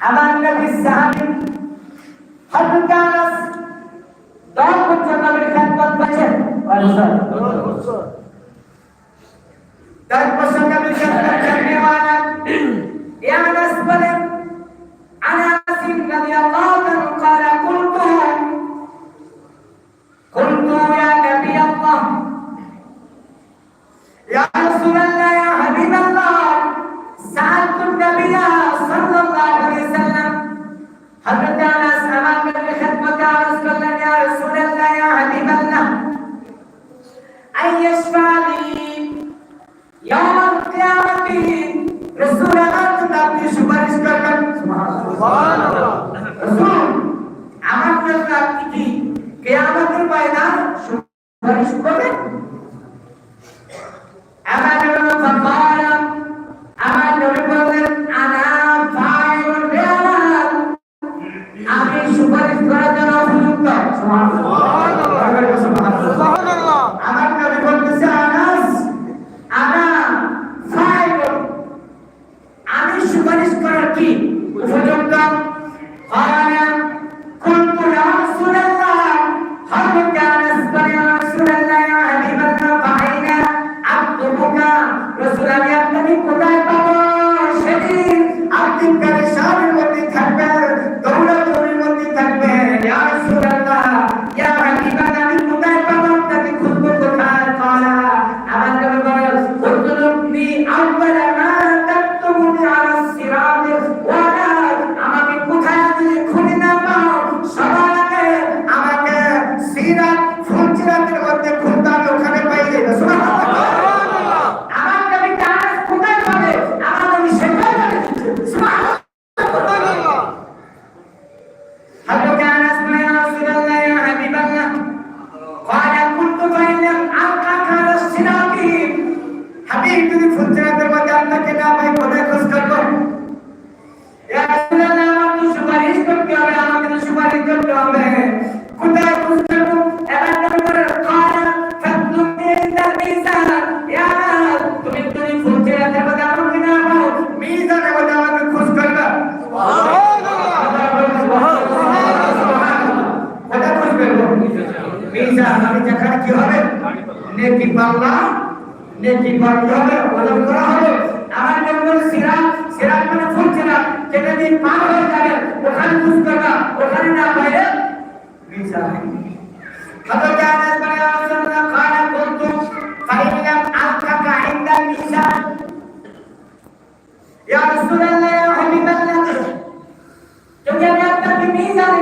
আমার নবী সাহাবী হযরত আনাস দশ বছর নবীর খেদমত করেছেন। হ্যাঁ, আমার জন্য আপনি কি কিয়ামতের ময়দান সুপারিশ করবেন? আমি সুপারিশ করার জন্য উপযুক্ত कधी सच्चा तर मग त्यांना केला आपण पदार्थच करतो या असल्याने आपण तो सिफारिश करतो आम्ही आम्हाला त्यांना सिफारिश करतो आम्ही खुदा पुस्तक याला तर काल फतनु मिंदर मिसा या तुम्ही तुम्ही सच्चे तर मग आपण केला आपण मी जाने बदावा के खुश करना सुभान अल्लाह सुभान अल्लाह सुभान अल्लाह खुदा खुश करबो मिसा हमें जखन की হবে नेकी पाल्ला নেকি পাল্লা হবে ওজন করা হবে আমার জন্য সিরাত সিরাত মানে ফুল সিরাত যেটা দিন পার হয়ে যাবে ওখানে খুঁজ করবা ওখানে না পাইলে মিজান حضرت انس بن رسول الله قال قلت فإن لم ألقك عند الميزان يا رسول الله يا حبيب الله যদি আমি আপনাকে মিজানে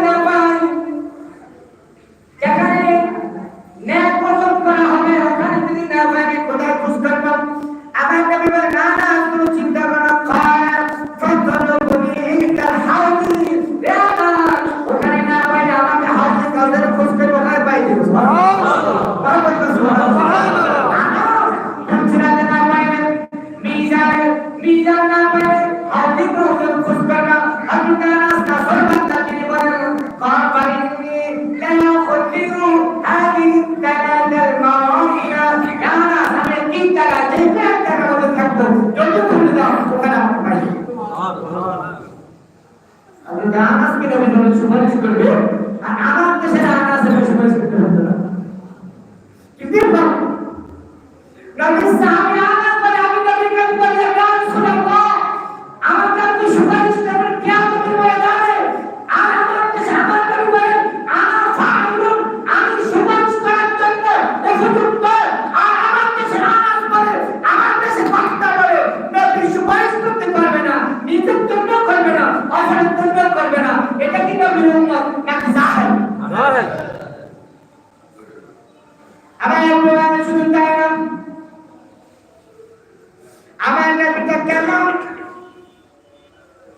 নবী সাহাবী আনাস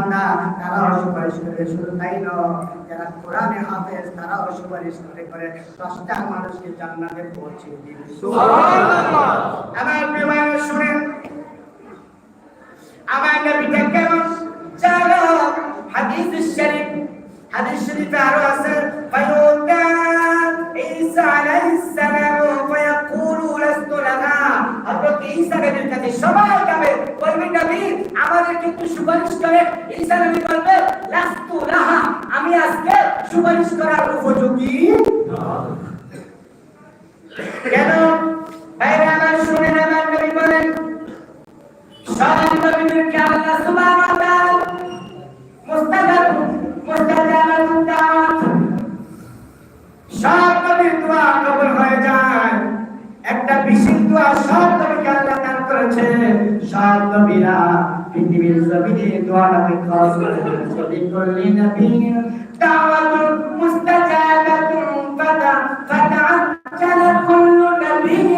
বান্দা তারাও সুপারিশ করে। শুধু তাই নয় যারা কোরআনে হাফেজ করে করে মানুষকে জান্নাতে পৌঁছে দিবে আমার আমার হাদিস শরীফ হাদিস শরীফে আরও আছে ঈসা আলাইহিস সালাম ফায়াকুলু লাস্তু লানা হযরত ঈসা নবীর কাছে সবাই যাবে বলবে, নবী, আমাদেরকে একটু সুপারিশ করে ঈসা নবী বলবে, লাস্তু লাহা, আমি আজকে সুপারিশ করার উপযোগী কেন? বাইরে আমার শুনে আমার নবী বলেন সব নবীদেরকে আল্লাহ সুবহান নবীর দোয়া কবুল হয়ে যায়। একটা বিশেষ দোয়া সব নবীকে আল্লাহ দান করেছে। সব নবীরা পৃথিবীর জমিনে দোয়াটাকে খরচ করে ছবি করলি নবী, দাওয়াতুল মুস্তাজাবাতুন ফাতা ফাতা আজ্জালা কুল্লু নবী।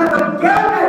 nada.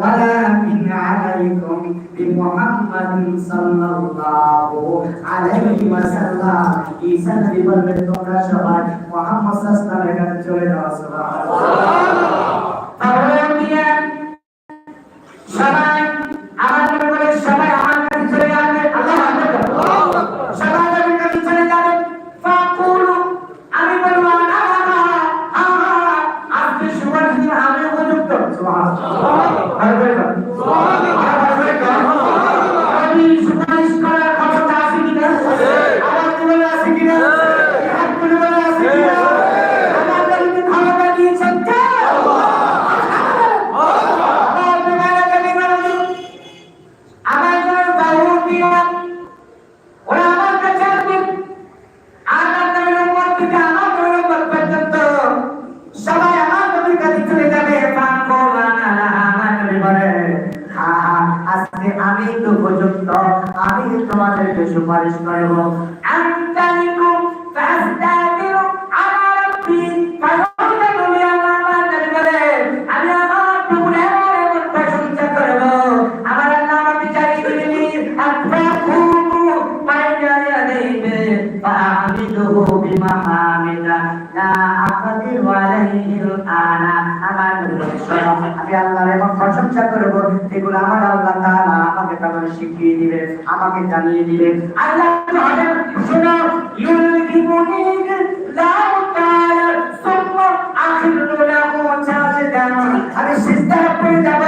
ولكن عليكم. بمحمد صلى الله عليه وسلم في سنة ببال بالدورة شبال محمد صلى الله عليه وسلم الله الله الله الله الله الله الله আমার আল্লাহ তাআলা আমাকে তাহলে শিখিয়ে দিবেন আমাকে জানিয়ে দিবেন আল্লাহ তাআলা শোনা ইউলকিবুনি লা তাআলা সুম্মা আখিরু লাহু সাজদান আমি সিজদা করে যাব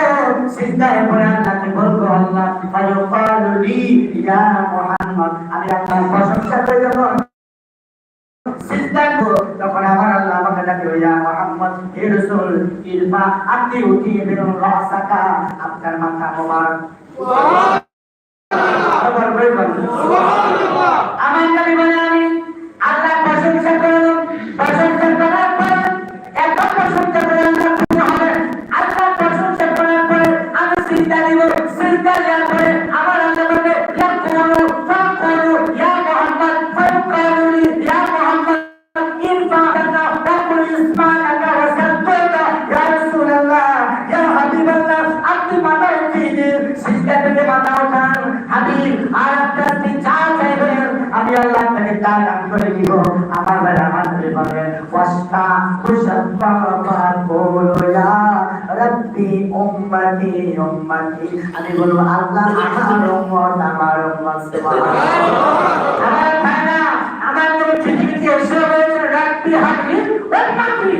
সিজদা করে আল্লাহকে বলব আল্লাহ ফায়ুকালু লি ইয়া মুহাম্মদ আমি আপনার প্রশংসা করে যাব সিজদায় তখন আমার আল্লাহ আমাকে ডাকবে ইয়া মুহাম্মদ, হে রাসূল ইরফা আপনি উঠিয়ে বেরোন রাসাকা, আপনার মাথা মোবারক। আবার আমার নবী বলে, আমি আল্লাহ প্রশংসা করলাম, প্রশংসা করার পর এত প্রশংসা করে আল্লাহ খুশি হবে। আল্লাহ প্রশংসা করার পরে, আমি সিজদা দিব, সিজদা দেওয়ার পরে উম্মতি আমি বলব আল্লাহ আমার উম্মত আমার উম্মত সুবহানাল্লাহ আমার ভাইরা আমার নবী পৃথিবীতে এসে বলেছেন রব্বি হাবলি উম্মতি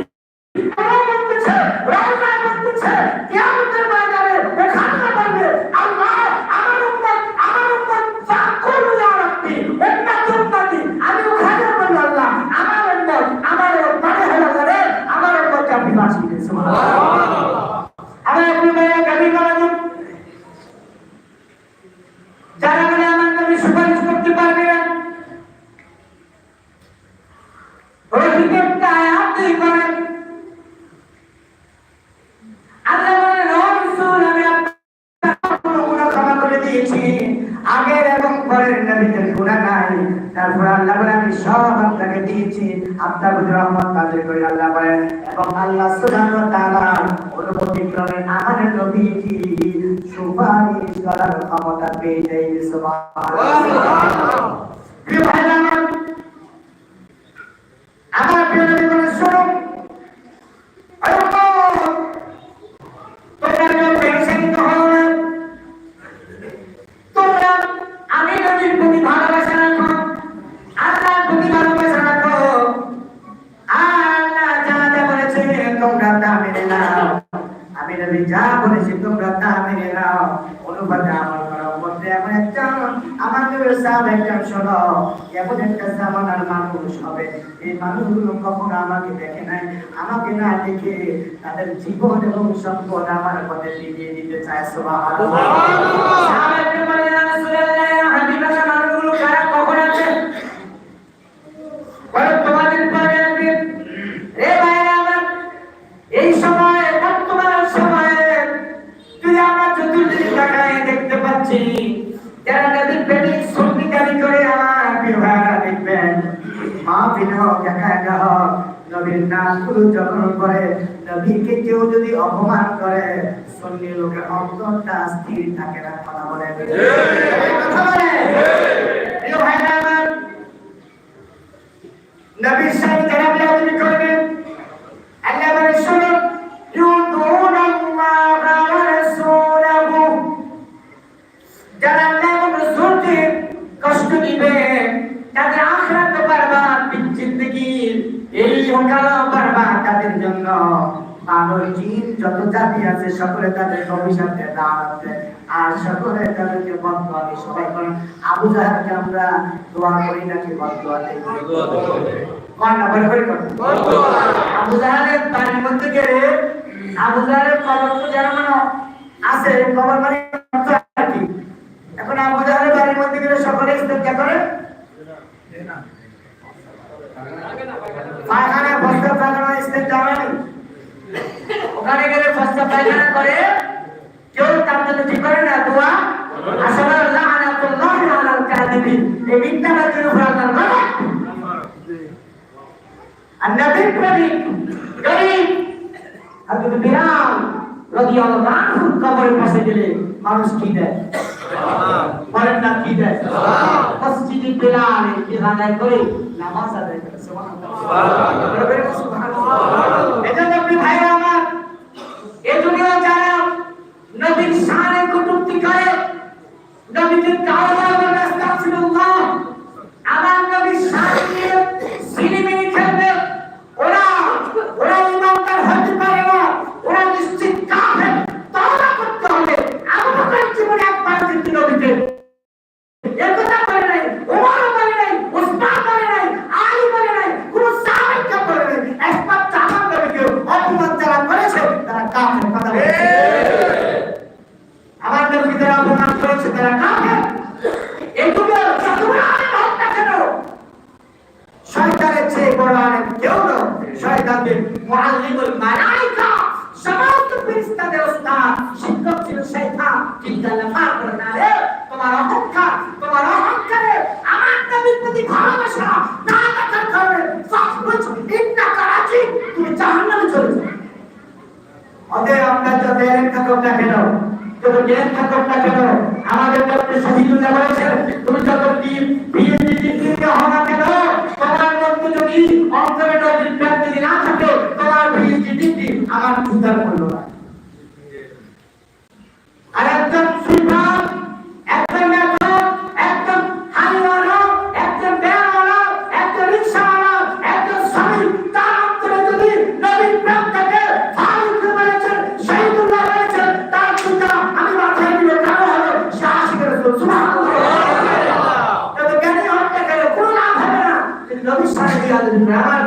আমার বলতেছে রাজা বলতেছে কিয়ামতের ময়দানে ওখানে বলবে আল্লাহ আমার উম্মত আমার উম্মত ফাকুল ইয়া রাব্বি উম্মতি উম্মতি আমি ওখানে বলব আল্লাহ আমার উম্মত আমার মানে হলো করে আমার উম্মতকে আপনি বাঁচিয়ে দিন সুবহানাল্লাহ আমার আপনি ভাইয়া কবি করেন যারা বলে আমার নবী সুপারিশ করতে পারবে না ওই বিকেটটা আয়াতই করেন আল্লাহ বলেন ও রাসূল আমি আপনার কোনো গুনাহ ক্ষমা করে দিয়েছি আগের এবং পরের নবীদের গুনাহ নাই তারপর আল্লাহ বলে আমি সব আপনাকে দিয়েছি। আপনার প্রতি রহমত নাযিল করে আল্লাহ বলেন এবং আল্লাহ সুবহানাহু ওয়া তাআলা অনুমতি ক্রমে আমাদের নবীকে সুপারিশ করার ক্ষমতা পেয়ে যায় সুবহানাল্লাহ। প্রিয় ভাইরা আমার আমার প্রিয় নবী বলেন একটা এমন একটা জামানার মানুষ হবে। এই মানুষগুলো কখনো আমাকে দেখে নাই। আমাকে না দেখে তাদের জীবন এবং সম্পদ আমার পথে দিয়ে দিতে চায়। সুবহানাল্লাহ সাহাবায়ে বলে ইয়া রাসূলুল্লাহ হাবিবাল্লাহ মানুষগুলো কারা কখন আছে বলে তোমাদের পরে আসবে রে ভাইরা আমার এই সময় বর্তমান সময়ে তুই আমরা চতুর্দিকে তাকায় দেখতে পাচ্ছি যারা নদীর পেটে সঙ্গীকারী করে আমার বিবাহ দেখবেন মা বিন হোক একা একা হোক নবীর নামগুলো যখন করে নবীকে কেউ যদি অপমান করে সন্নি লোকের অন্তরটা স্থির থাকে না কথা বলে। কথা বলে। ভাইরা আমার নবীর সাথে আছে, সকলে তাদের অভিশাপ দেয় আর সকলে তাদেরকে বদদোয়া দিয়ে সবাই করেন আবু জাহেলকে আমরা দোয়া করি নাকি বদদোয়া দেই আবু জাহেলের বাড়ির মধ্যে গেলে, আবু জাহেলের কবর তো যারা মানে আছে, কবর মানে এখন আবু জাহেলের বাড়ির মধ্যে গেলে সকলে ইস্তেঞ্জা করে? পায়খানা বস্তা পায়খানা হয় না। ওখানে গেলে বস্তা পায়খানা করে কেউ তার জন্য ঠিক করে না দোয়া আসলে লাআনাতুল্লাহ আলাল কাযিবিন এই মিথ্যাবাদীর উপর আল্লাহর গজব النبي الكريم قريب হযরত বিলাল রাদিয়াল্লাহু আনহু কবরের পাশে গেলে মানুষ কি দেয় বলেন না কি দেয় মসজিদে বিলালে ইজানায় করে নামাজ আদায় করে সুবহানাল্লাহ সুবহানাল্লাহ এজন্য আপনি ভাইরা এ যুগেও যারা নবীর শানে কটূক্তি করে, নবীকে কাওয়া এবং আস্তাগফিরুল্লাহ আমার নবীর শান নিয়ে সিনেমিনি খেলে যত জ্ঞান থাকুক না কেন? যত জ্ঞান থাকুক না কেন, আমাদের মধ্যে শহীদুল্লাহ বলেছেন তুমি যত টিম বিএনপি টিমকে হও না কেন? তোমার মধ্যে যদি অন্তরে না থাকে তোমার বিএনপি টিমটি আমার now